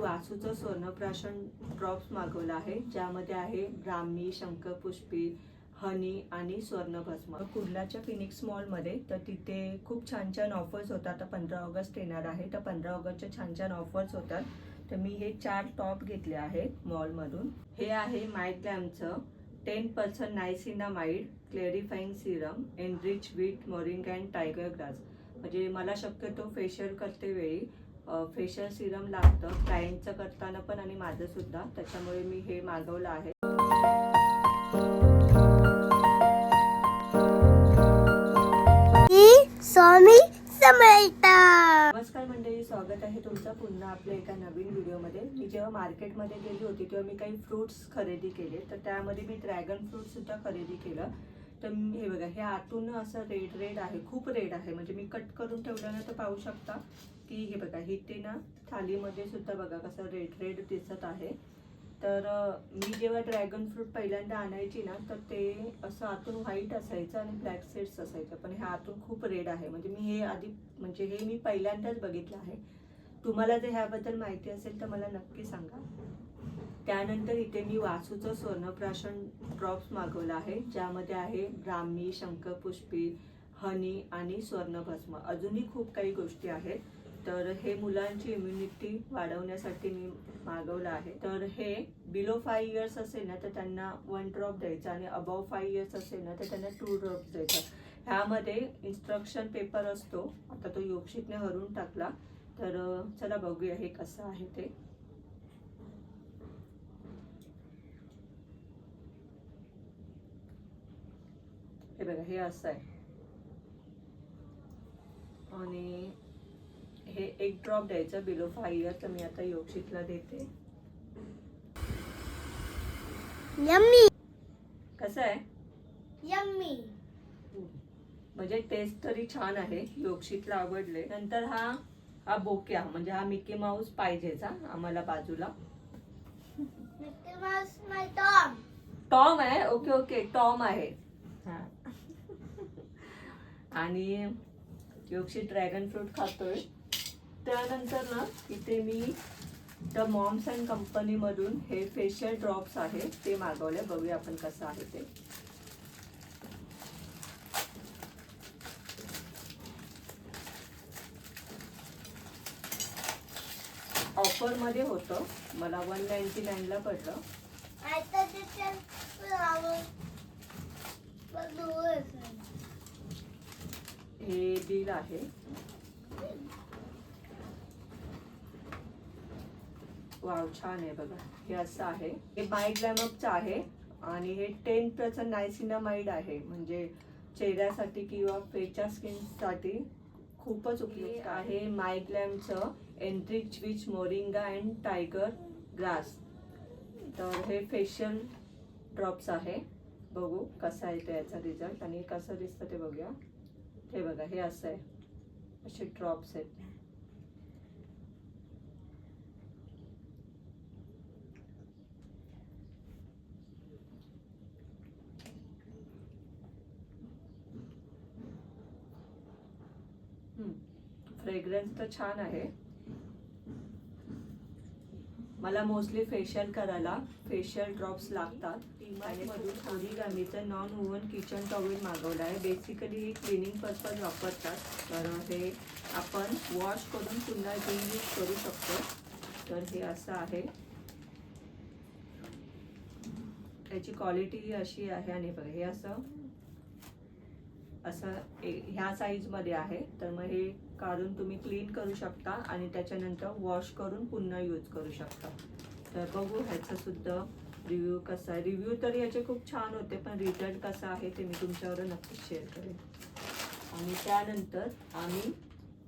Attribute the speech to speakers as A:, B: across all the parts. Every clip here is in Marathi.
A: वासूचं स्वर्णप्राशन ड्रॉप्स मागवलं आहे ज्यामध्ये आहे ब्राह्मी शंखपुष्पी हनी आणि स्वर्णभस्म. कुर्लाच्या फिनिक्स मॉलमध्ये तर तिथे खूप छान छान ऑफर्स होतात. आता पंधरा ऑगस्ट येणार आहे तर पंधरा ऑगस्टच्या छान छान ऑफर्स होतात. तर मी हे चार टॉप घेतले आहेत मॉलमधून हे आहे मायग्लॅमचं ten percent niacinamide clarifying serum enrich with moringa and tiger grass म्हणजे मला शक्यतो फेशियल करते वेळी फेशियल सिरम लागतं. क्लायंटचं करताना पण आणि माझं सुद्धा. त्याच्यामुळे मी हे मागवलं आहे.
B: स्वामी
A: नमस्कार मंडळी स्वागत आहे तुमचं पुन्हा आपल्या एका नवीन व्हिडिओमध्ये. मी जेव्हा मार्केटमध्ये गेली होती तेव्हा मी काही फ्रुट्स खरेदी केले. तर त्यामध्ये मी ड्रॅगन फ्रूट सुद्धा खरेदी केलं. तर मी- हे बघा हे आतून असं रेड रेड आहे खूप रेड आहे. म्हणजे मी कट करून ठेवल्यानं तर पाहू शकता की हे बघा इथे ना थालीमध्ये सुद्धा बघा कसं रेड रेड दिसत आहे. तर मी जेव्हा ड्रॅगन फ्रूट पहिल्यांदा आणायची ना तर ते असं आतून व्हाईट असायचं आणि ब्लॅक सेट्स असायचं. पण हे आतून खूप रेड आहे. म्हणजे मी हे आधी म्हणजे हे मी पहिल्यांदाच बघितलं आहे. तुम्हाला जर ह्याबद्दल माहिती असेल तर मला नक्की सांगा. त्यानंतर इथे मी वासूचं स्वर्णप्राशन ड्रॉप्स मागवलं आहे ज्यामध्ये आहे ब्राह्मी शंखपुष्पी हनी आणि स्वर्णभस्म. अजूनही खूप काही गोष्टी आहेत. तर हे मुलांची इम्युनिटी वाढवण्यासाठी मी मागवलं आहे. तर हे बिलो फाय इयर्स असेल ना तर त्यांना वन ड्रॉप द्यायचं आणि अबाव फाय इयर्स असेल ना तर त्यांना टू ड्रॉप द्यायचा. ह्यामध्ये इन्स्ट्रक्शन पेपर असतो. आता तो योगशीतने हरून टाकला. तर चला बघूया हे कसं आहे ते. हे बघा हे असं आहे. आणि हे एक ड्रॉप द्यायचं बिलो फाय इयर तर मी आता योगशीतला देते.
B: यम्मी
A: कसं आहे?
B: यम्मी
A: म्हणजे टेस्ट तरी छान आहे योगशीतला आवडले. नंतर हा हा बोक्या म्हणजे हा मिकी माऊस पाहिजेच हा आम्हाला बाजूला.
B: Mickey Mouse my Tom.
A: Tom आहे? ओके ओके टॉम आहे. हा. आणि योगशी ड्रॅगन फ्रूट खातोय. त्यानंतर ना इथे मी द मॉम्स अँड कंपनीमधून हे फेशियल ड्रॉप्स आहे ते मागवले. बघूया आपण कसं आहे ते. ऑफरमध्ये होतं. मला वन नाईन्टी नाईनला पडलं. हे बिल आहे. वाव छान आहे बघा. हे असं आहे. हे माय ग्लॅमअपचं आहे. आणि हे टेन पर्सेंट नायसिनामाइड आहे. म्हणजे चेहऱ्यासाठी किंवा फेच्या स्किनसाठी खूपच उपयुक्त आहे. My ग्लॅमचं with moringa and tiger grass. तर हे फेशियल ड्रॉप्स आहे. बघू कसा आहे ते याचा रिझल्ट आणि कसं दिसतं ते बघूया. हे बघा हे असं आहे. असे ड्रॉप्स आहेत. फ्रेग्रन्स तर छान आहे. मला मोस्टली फेशियल करायला फेशियल ड्रॉप्स लागतात. मधून. ओरिगामीचं नॉन ओव्हन किचन टॉवेल मागवलं आहे. बेसिकली हे क्लिनिंग पर्पज वापरतात. तर हे आपण वॉश करून पुन्हा रियूज करू शकतो. तर हे असं आहे. त्याची क्वालिटी ही अशी आहे. आणि बघा हे असं असं ए- ह्या साईजमध्ये आहे. तर मग हे काढून तुम्ही क्लीन करू शकता आणि त्याच्यानंतर वॉश करून पुन्हा यूज करू शकता. तर बघू ह्याचं सुद्धा रिव्ह्यू कसा आहे. रिव्ह्यू तर याचे खूप छान होते पण रिझल्ट कसा आहे ते मी तुमच्यावर नक्कीच शेअर करेन. आणि त्यानंतर आम्ही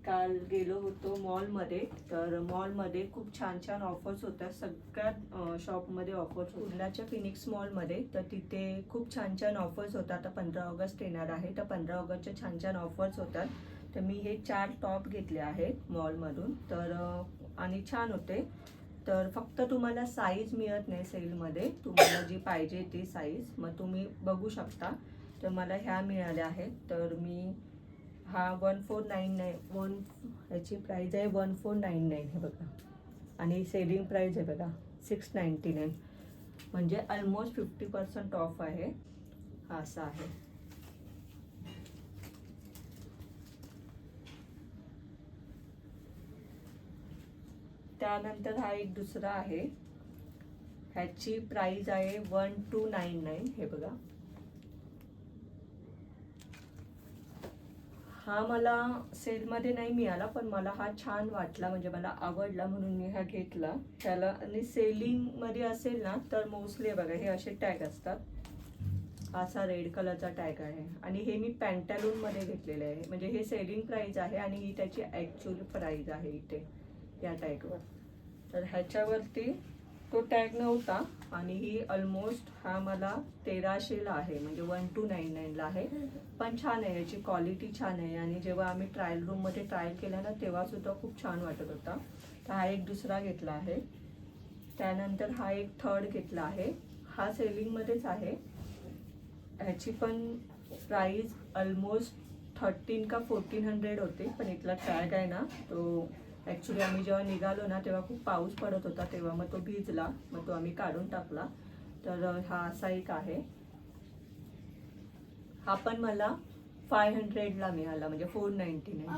A: काल गेलो होतो मॉलमध्ये तर मॉलमध्ये खूप छान छान ऑफर्स होत्या. सगळ्यात शॉपमध्ये ऑफर्स कुर्लाच्या फिनिक्स मॉलमध्ये तर तिथे खूप छान छान ऑफर्स होतात. आता पंधरा ऑगस्ट येणार आहे तर पंधरा ऑगस्टच्या छान छान ऑफर्स होतात. तर मी हे चार टॉप घेतले आहेत मॉलमधून. तर आणि छान होते. तर फक्त तुम्हाला साईज मिळत नाही सेलमध्ये तुम्हाला जी पाहिजे ती साईज मग तुम्ही बघू शकता. तर मला ह्या मिळाल्या आहेत. तर मी हा one four nine nine one ह्याची प्राईज आहे वन फोर नाईन नाईन हे बघा. आणि सेलिंग प्राईज आहे बघा सिक्स नाईन्टी नाईन म्हणजे ऑलमोस्ट फिफ्टी पर्सेंट ऑफ आहे. असं आहे. त्यानंतर हा एक दुसरा आहे. ह्याची प्राईज आहे वन टू नाईन नाईन हे बघा. हा मला सेलमध्ये नाही मिळाला पण मला हा छान वाटला म्हणजे मला आवडला म्हणून मी हा घेतला. त्याला आणि सेलिंगमध्ये असेल ना तर मोस्टली बघा हे असे टॅग असतात. असा रेड कलरचा टॅग आहे. आणि हे मी पॅन्टॅलूनमध्ये घेतलेले आहे. म्हणजे हे सेलिंग प्राईज आहे आणि ही त्याची ॲक्च्युअल प्राईज आहे इथे. या टॅगवर तर ह्याच्यावरती तो टॅग नव्हता आणि ही ऑलमोस्ट हा मला तेराशेला आहे म्हणजे वन टू नाईन नाईनला आहे. पण छान आहे याची क्वालिटी छान आहे. आणि जेव्हा आम्ही ट्रायल रूममध्ये ट्रायल केला ना तेव्हासुद्धा खूप छान वाटत होता. तर हा एक दुसरा घेतला आहे. त्यानंतर हा एक थर्ड घेतला आहे. हा सेलिंगमध्येच आहे. ह्याची पण प्राईज ऑलमोस्ट थर्टीन का फोर्टीन हंड्रेड होते पण इथला टॅग आहे ना तो ॲक्च्युली आम्ही जेव्हा निघालो ना तेव्हा खूप पाऊस पडत होता तेव्हा. मग तो भिजला मग तो आम्ही काढून टाकला. तर हा असा एक आहे. हा पण मला फाय हंड्रेडला मिळाला म्हणजे फोर नाईन्टी नाईन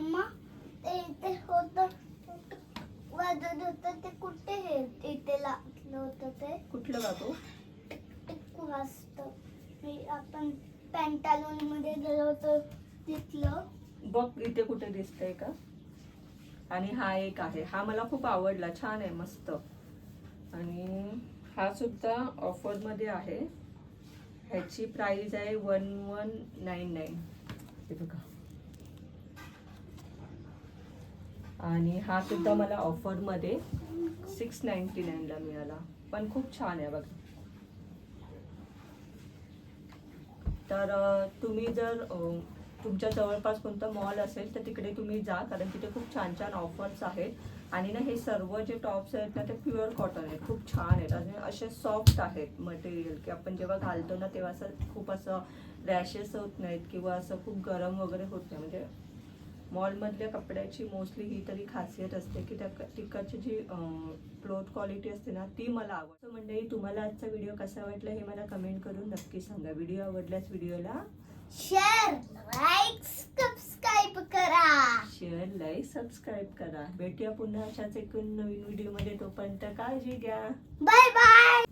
B: हे?
A: कुठलं बाबू
B: आपण पॅन्टालून मध्ये गेलो होतो तिथलं.
A: बघ इथे कुठे दिसतंय का? आणि हा एक आहे. हा मला खूप आवडला. छान आहे मस्त. आणि हा सुद्धा ऑफरमध्ये आहे. ह्याची प्राईज आहे वन वन नाईन नाईन हे बघा. आणि हा सुद्धा मला ऑफरमध्ये सिक्स नाईन्टी नाईनला मिळाला. पण खूप छान आहे बघा. तर तुम्ही जर तुमच्या जवळपास कोणतं मॉल असेल तर तिकडे तुम्ही जा कारण तिथे खूप छान छान ऑफर्स आहेत. आणि ना हे सर्व जे टॉप्स आहेत ना ते प्युअर कॉटन आहेत. खूप छान आहेत. आणि असे सॉफ्ट आहेत मटेरियल की आपण जेव्हा घालतो ना तेव्हा असं खूप असं रॅशेस होत नाहीत किंवा असं खूप गरम वगैरे होत नाही. म्हणजे मॉलमधल्या कपड्याची मोस्टली ही तरी खासियत असते की त्या तिकडची जी क्लोथ क्वालिटी असते ना ती मला आवडते मंडळी तुम्हाला आजचा व्हिडिओ कसा वाटला हे मला कमेंट करून नक्की सांगा. व्हिडिओ आवडल्यास व्हिडिओला
B: शेअर लाईक सबस्क्राईब करा.
A: शेअर लाईक सबस्क्राईब करा. भेटूया पुन्हा अशाच एक नवीन व्हिडिओमध्ये. तोपर्यंत काळजी घ्या.
B: Bye bye